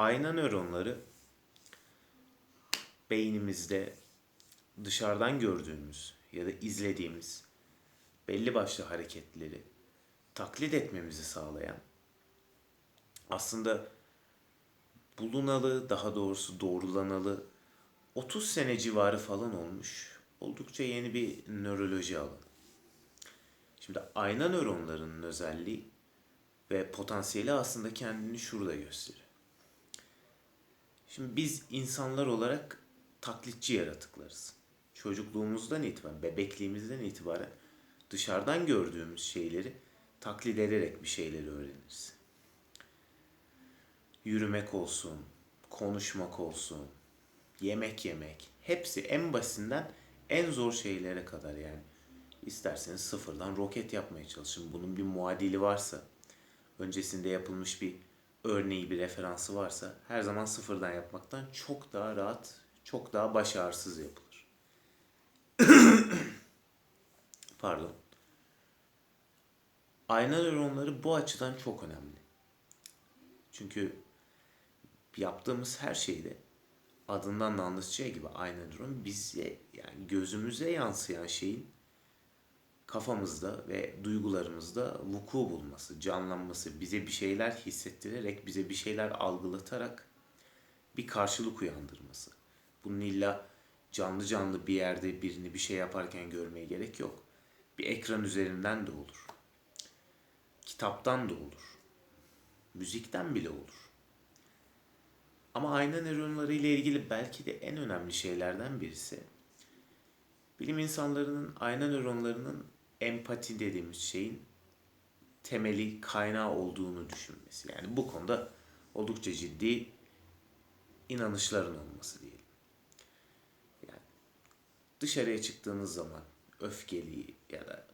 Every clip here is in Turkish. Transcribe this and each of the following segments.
Ayna nöronları beynimizde dışarıdan gördüğümüz ya da izlediğimiz belli başlı hareketleri taklit etmemizi sağlayan aslında bulunalı daha doğrusu doğrulanalı 30 sene civarı falan olmuş. Oldukça yeni bir nöroloji alanı. Şimdi ayna nöronlarının özelliği ve potansiyeli aslında kendini şurada gösteriyor. Şimdi biz insanlar olarak taklitçi yaratıklarız. Çocukluğumuzdan itibaren, bebekliğimizden itibaren dışarıdan gördüğümüz şeyleri taklit ederek bir şeyleri öğreniriz. Yürümek olsun, konuşmak olsun, yemek yemek, hepsi en basitinden en zor şeylere kadar yani. İsterseniz sıfırdan roket yapmaya çalışın. Bunun bir muadili varsa, öncesinde yapılmış bir örneği, bir referansı varsa her zaman sıfırdan yapmaktan çok daha rahat, çok daha baş ağrısız yapılır. Pardon. Ayna nöronları bu açıdan çok önemli. Çünkü yaptığımız her şeyde adından da anlaşılacağı gibi ayna nöron bize yani gözümüze yansıyan şeyin kafamızda ve duygularımızda vuku bulması, canlanması, bize bir şeyler hissettirerek, bize bir şeyler algılatarak bir karşılık uyandırması. Bunun illa canlı canlı bir yerde birini bir şey yaparken görmeye gerek yok. Bir ekran üzerinden de olur. Kitaptan da olur. Müzikten bile olur. Ama ayna nöronları ile ilgili belki de en önemli şeylerden birisi bilim insanlarının ayna nöronlarının empati dediğimiz şeyin temeli kaynağı olduğunu düşünmesi. Yani bu konuda oldukça ciddi inanışların olması diyelim. Yani dışarıya çıktığınız zaman öfkeli ya da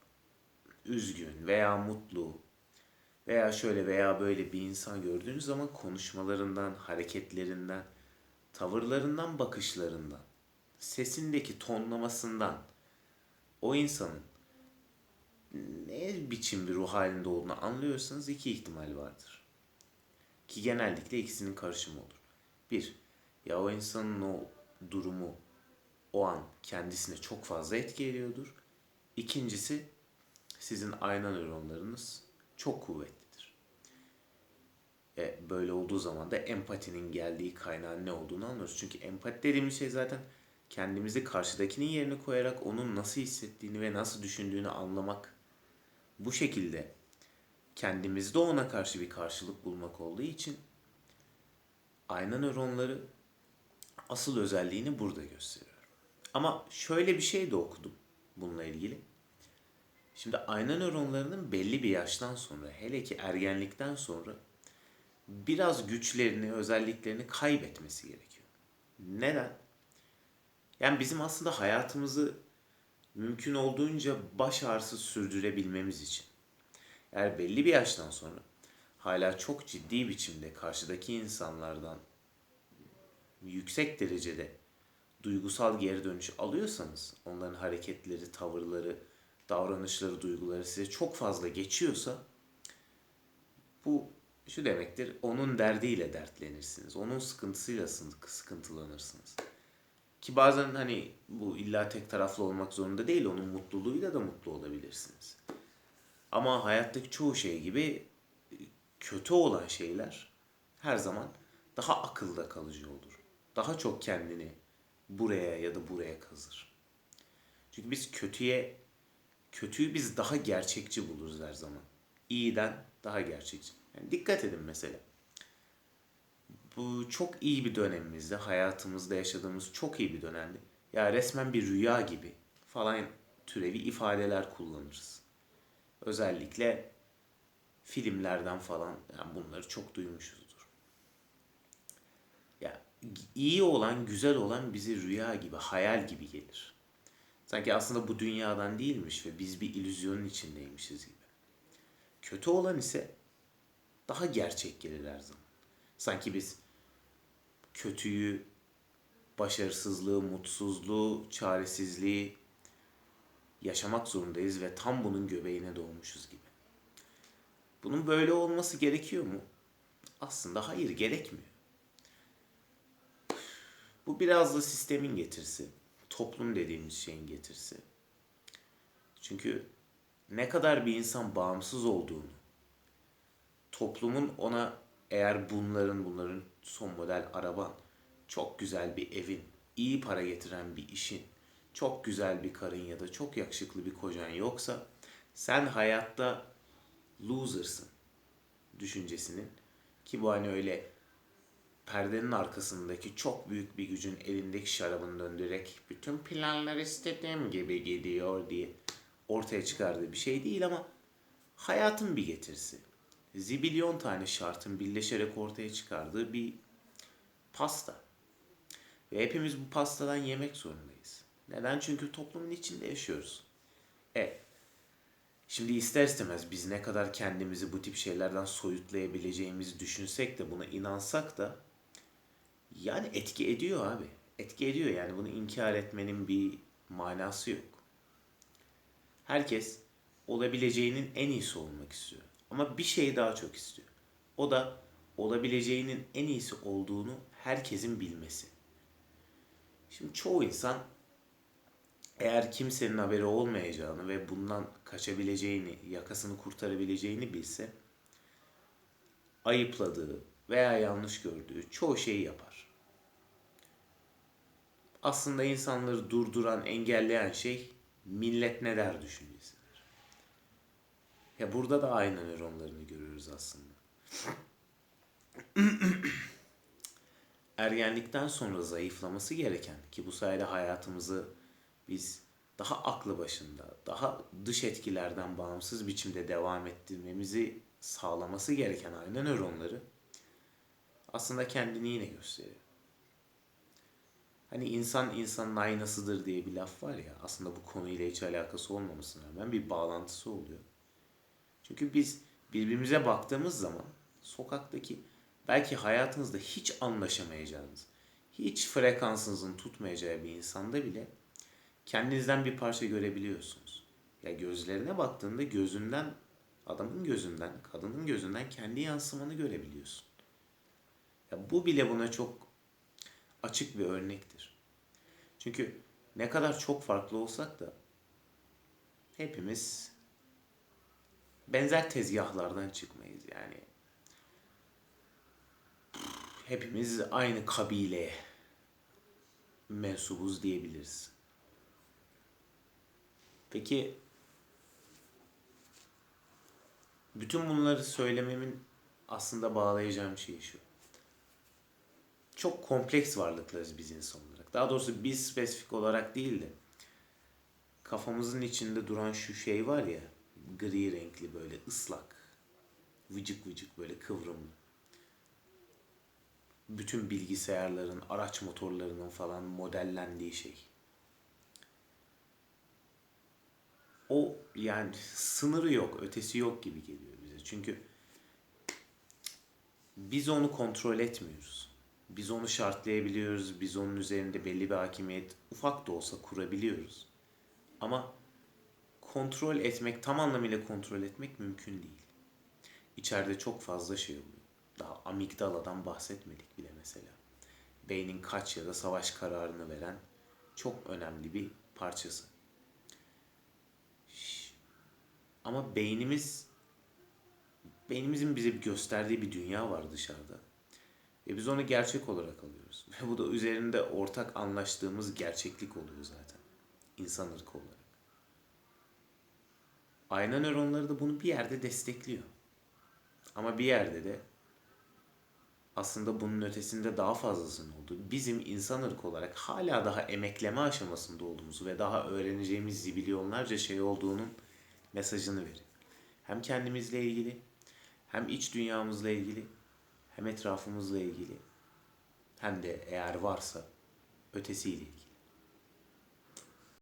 üzgün veya mutlu veya şöyle veya böyle bir insan gördüğünüz zaman konuşmalarından, hareketlerinden, tavırlarından, bakışlarından, sesindeki tonlamasından o insanın ne biçim bir ruh halinde olduğunu anlıyorsanız iki ihtimal vardır. Ki genellikle ikisinin karışımı olur. Bir, ya o insanın o durumu o an kendisine çok fazla etki ediyordur. İkincisi, sizin ayna nöronlarınız çok kuvvetlidir. E, böyle olduğu zaman da empatinin geldiği kaynağın ne olduğunu anlıyoruz. Çünkü empati dediğimiz şey zaten kendimizi karşıdakinin yerine koyarak onun nasıl hissettiğini ve nasıl düşündüğünü anlamak. Bu şekilde kendimizde ona karşı bir karşılık bulmak olduğu için ayna nöronları asıl özelliğini burada gösteriyor. Ama şöyle bir şey de okudum bununla ilgili. Şimdi ayna nöronlarının belli bir yaştan sonra, hele ki ergenlikten sonra biraz güçlerini, özelliklerini kaybetmesi gerekiyor. Neden? Yani bizim aslında hayatımızı mümkün olduğunca baş ağrısız sürdürebilmemiz için. Eğer belli bir yaştan sonra hala çok ciddi biçimde karşıdaki insanlardan yüksek derecede duygusal geri dönüş alıyorsanız, onların hareketleri, tavırları, davranışları, duyguları size çok fazla geçiyorsa bu şu demektir. Onun derdiyle dertlenirsiniz. Onun sıkıntısıyla sıkıntılanırsınız. Ki bazen hani bu illa tek taraflı olmak zorunda değil. Onun mutluluğuyla da mutlu olabilirsiniz. Ama hayattaki çoğu şey gibi kötü olan şeyler her zaman daha akılda kalıcı olur. Daha çok kendini buraya ya da buraya kazır. Çünkü biz kötüye kötüyü biz daha gerçekçi buluruz her zaman. İyiden daha gerçekçi. Yani dikkat edin mesela. Bu çok iyi bir dönemimizde, hayatımızda yaşadığımız çok iyi bir dönemde. Ya resmen bir rüya gibi falan türevi ifadeler kullanırız. Özellikle filmlerden falan yani bunları çok duymuşuzdur. Ya iyi olan, güzel olan bizi rüya gibi, hayal gibi gelir. Sanki aslında bu dünyadan değilmiş ve biz bir illüzyonun içindeymişiz gibi. Kötü olan ise daha gerçek gelir her zaman. Sanki biz kötüyü, başarısızlığı, mutsuzluğu, çaresizliği yaşamak zorundayız ve tam bunun göbeğine doğmuşuz gibi. Bunun böyle olması gerekiyor mu? Aslında hayır gerekmiyor. Bu biraz da sistemin getirisi. Toplum dediğimiz şeyin getirisi. Çünkü ne kadar bir insan bağımsız olduğunu, toplumun ona eğer bunların bunların son model araban, çok güzel bir evin, iyi para getiren bir işin, çok güzel bir karın ya da çok yakışıklı bir kocan yoksa sen hayatta loser'sın düşüncesinin ki bu hani öyle perdenin arkasındaki çok büyük bir gücün elindeki şarabını döndürerek bütün planlar istediğim gibi gidiyor diye ortaya çıkardığı bir şey değil ama hayatın bir getirisi. Zibilyon tane şartın birleşerek ortaya çıkardığı bir pasta. Ve hepimiz bu pastadan yemek zorundayız. Neden? Çünkü toplumun içinde yaşıyoruz. E, şimdi ister istemez biz ne kadar kendimizi bu tip şeylerden soyutlayabileceğimizi düşünsek de buna inansak da yani etki ediyor abi. Etki ediyor yani bunu inkar etmenin bir manası yok. Herkes olabileceğinin en iyisi olmak istiyor. Ama bir şey daha çok istiyor. O da olabileceğinin en iyisi olduğunu herkesin bilmesi. Şimdi çoğu insan eğer kimsenin haberi olmayacağını ve bundan kaçabileceğini, yakasını kurtarabileceğini bilse ayıpladığı veya yanlış gördüğü çoğu şeyi yapar. Aslında insanları durduran, engelleyen şey millet ne der düşüncesidir. Ya burada da aynı nöronlarını görüyoruz aslında. Ergenlikten sonra zayıflaması gereken ki bu sayede hayatımızı biz daha aklı başında, daha dış etkilerden bağımsız biçimde devam ettirmemizi sağlaması gereken aynı nöronları aslında kendini yine gösteriyor. Hani insan insanın aynasıdır diye bir laf var ya aslında bu konuyla hiç alakası olmamasına rağmen bir bağlantısı oluyor. Çünkü biz birbirimize baktığımız zaman sokaktaki belki hayatınızda hiç anlaşamayacağınız, hiç frekansınızın tutmayacağı bir insanda bile kendinizden bir parça görebiliyorsunuz. Ya gözlerine baktığında gözünden, adamın gözünden, kadının gözünden kendi yansımanı görebiliyorsun. Ya bu bile buna çok açık bir örnektir. Çünkü ne kadar çok farklı olsak da hepimiz benzer tezgahlardan çıkmayız yani. Hepimiz aynı kabileye mensubuz diyebiliriz. Peki bütün bunları söylememin aslında bağlayacağım şey şu. Çok kompleks varlıklarız biz insan olarak. Daha doğrusu biz spesifik olarak değil de kafamızın içinde duran şu şey var ya gri renkli böyle ıslak vıcık vıcık böyle kıvrımlı. Bütün bilgisayarların, araç motorlarının falan modellendiği şey. o yani sınırı yok, ötesi yok gibi geliyor bize. Çünkü biz onu kontrol etmiyoruz. Biz onu şartlayabiliyoruz. Biz onun üzerinde belli bir hakimiyet ufak da olsa kurabiliyoruz. Ama kontrol etmek, tam anlamıyla kontrol etmek mümkün değil. İçeride çok fazla şey oluyor. Daha amigdaladan bahsetmedik bile mesela. Beynin kaç ya da savaş kararını veren çok önemli bir parçası. Ama beynimiz beynimizin bize gösterdiği bir dünya var dışarıda. Ve biz onu gerçek olarak alıyoruz. Ve bu da üzerinde ortak anlaştığımız gerçeklik oluyor zaten. İnsan ırkı olarak. Ayna nöronları da bunu bir yerde destekliyor. Ama bir yerde de aslında bunun ötesinde daha fazlasının olduğu, bizim insan ırkı olarak hala daha emekleme aşamasında olduğumuzu ve daha öğreneceğimiz zibilyonlarca şey olduğunun mesajını verin. Hem kendimizle ilgili, hem iç dünyamızla ilgili, hem etrafımızla ilgili, hem de eğer varsa ötesiyle ilgili.